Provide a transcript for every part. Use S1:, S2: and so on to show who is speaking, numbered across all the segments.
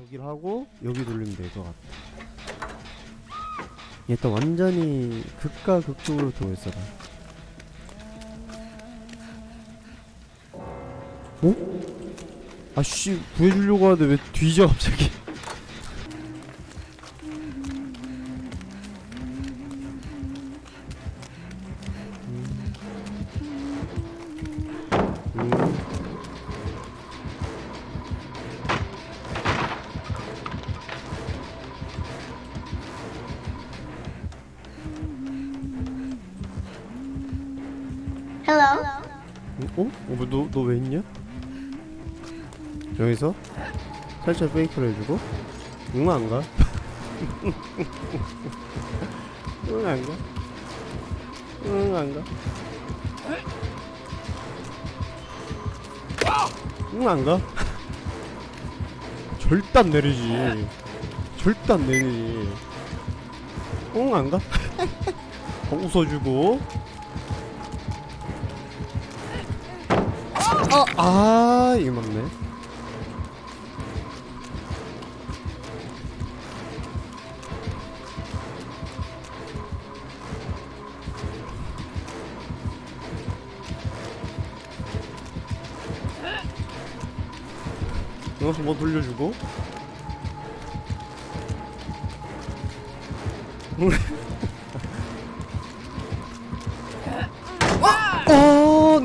S1: 저기를 하고 여기 돌리면 될 것 같아. 일단 완전히 극과 극쪽으로 들어 있어봐. 어? 아씨 구해주려고 하는데 왜 뒤져 갑자기?
S2: Hello.
S1: 어? 어? 너, 너 왜 있냐? 여기서 살짝 페이크를 해주고 응 안 가? 응 안 가? 응 안 가? 응 안 가? 절대 안 내리지 안 내리지 응 안가? 어, 웃어주고 아, 아, 이게 맞네. 이것도 뭐 돌려주고.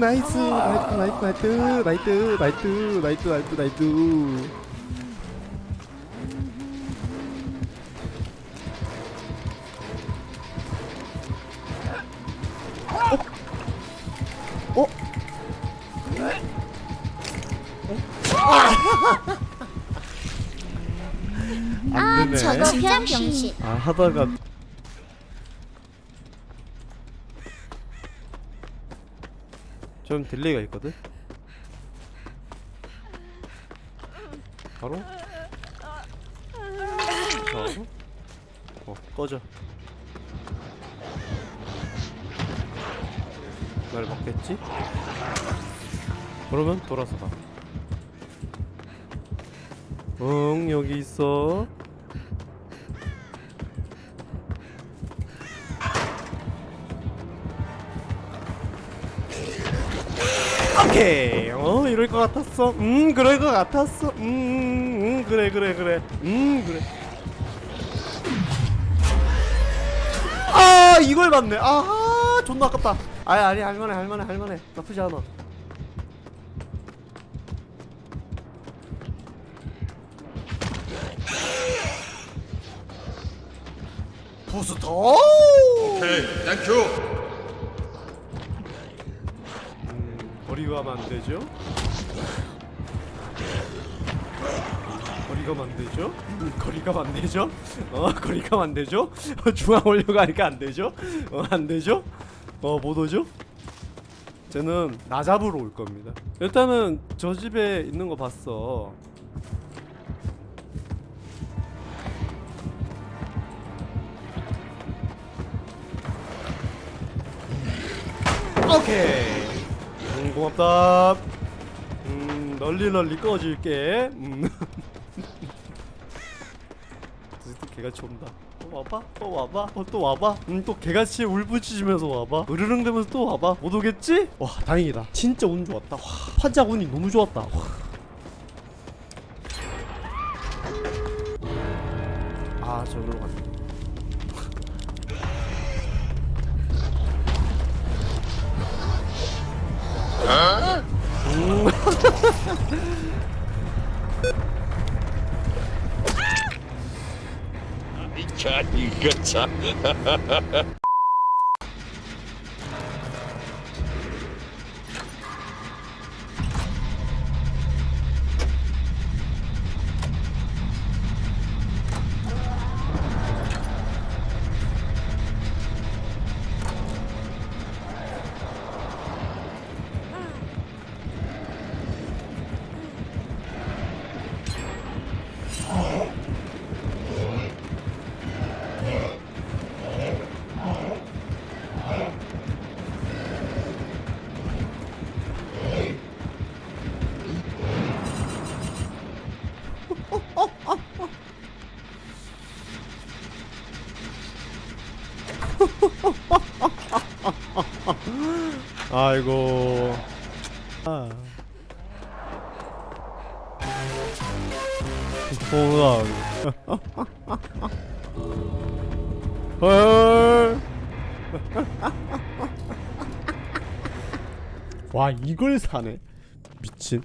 S1: 나이스 나이스 나이스 나이스 나이스 나이스 나이스 나이스 나이스 어? 어? 안 되네
S2: 저거 병신.
S1: 아 하다가 좀 딜레이가 있거든? 바로? 바로? 어 꺼져 날 먹겠지? 그러면 돌아서 가 응, 여기 있어. 오케이. 어, 이럴 것 같았어. 음, 그럴 것 같았어. 음, 음, 음, 그래, 그래, 그래. 음, 그래. 아, 이걸 맞네. 아, 존나 아깝다. 아니, 아니, 할만해, 할만해, 할만해. 나쁘지 않아. 부스터.
S3: 오케이, 땡큐.
S1: 거리가 하면 안 되죠? 거리가 안 되죠? 음, 거리가 안 되죠? 어, 거리가 안 되죠? 어, 중앙 올려고 하니까 안 되죠? 어, 안 되죠? 어, 못 오죠? 쟤는 나 잡으러 올 겁니다. 일단은 저 집에 있는 거 봤어. 오케이. 음, 고맙다. 음, 널리 널리 꺼줄게. 음. 또 개같이 온다. 또 와봐, 또 와봐, 어, 또 와봐. 음, 또 개같이 울부짖으면서 와봐. 으르릉 대면서 또 와봐. 못 오겠지? 와, 다행이다. 진짜 운 좋았다. 와, 환작 운이 너무 좋았다. 와. 아, 저기로 갔
S3: Чатник, чатник.
S1: 아이고. 아. 와, 이걸 사네. 미친.